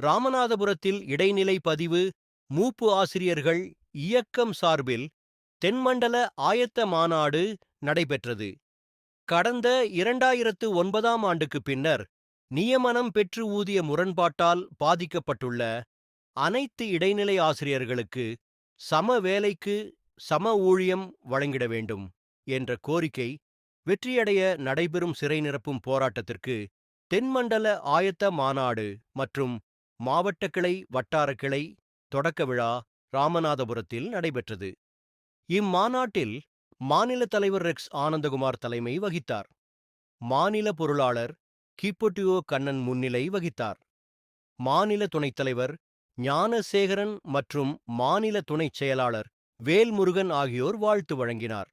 ராமநாதபுரத்தில் இடைநிலை பதிவு மூப்பு ஆசிரியர்கள் இயக்கம் சார்பில் தென்மண்டல ஆயத்த மாநாடு நடைபெற்றது. கடந்த இரண்டாயிரத்து ஒன்பதாம் ஆண்டுக்கு பின்னர் நியமனம் பெற்று ஊதிய முரண்பாட்டால் பாதிக்கப்பட்டுள்ள அனைத்து இடைநிலை ஆசிரியர்களுக்கு சம வேலைக்கு சம ஊழியம் வழங்கிட வேண்டும் என்ற கோரிக்கை வெற்றியடைய நடைபெறும் சிறை நிரப்பும் போராட்டத்திற்கு தென்மண்டல ஆயத்த மாநாடு மற்றும் மாவட்ட கிளை வட்டார கிளை தொடக்க விழா ராமநாதபுரத்தில் நடைபெற்றது. இம்மாநாட்டில் மாநில தலைவர் ரெக்ஸ் ஆனந்தகுமார் தலைமை வகித்தார். மாநில பொருளாளர் கிப்பொட்டியோ கண்ணன் முன்னிலை வகித்தார். மாநில துணைத் தலைவர் ஞானசேகரன் மற்றும் மாநில துணைச் செயலாளர் வேல்முருகன் ஆகியோர் வாழ்த்து வழங்கினார்.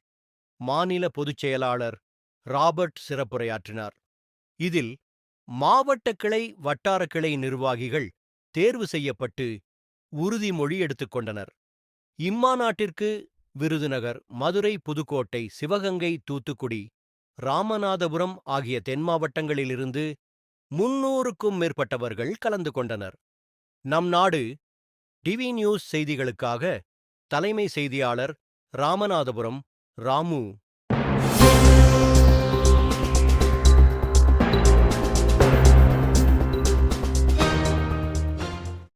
மாநில பொதுச் செயலாளர் ராபர்ட் சிறப்புரையாற்றினார். இதில் மாவட்ட கிளை வட்டார கிளை நிர்வாகிகள் தேர்வு செய்யப்பட்டு உறுதிமொழி எடுத்துக்கொண்டனர் இம்மாநாட்டிற்கு விருதுநகர் மதுரை புதுக்கோட்டை சிவகங்கை தூத்துக்குடி ராமநாதபுரம் ஆகிய தென் மாவட்டங்களிலிருந்து முன்னூறுக்கும் மேற்பட்டவர்கள் கலந்து கொண்டனர். நம் நாடு டிவி நியூஸ் செய்திகளுக்காக தலைமை செய்தியாளர் ராமநாதபுரம் ராமு.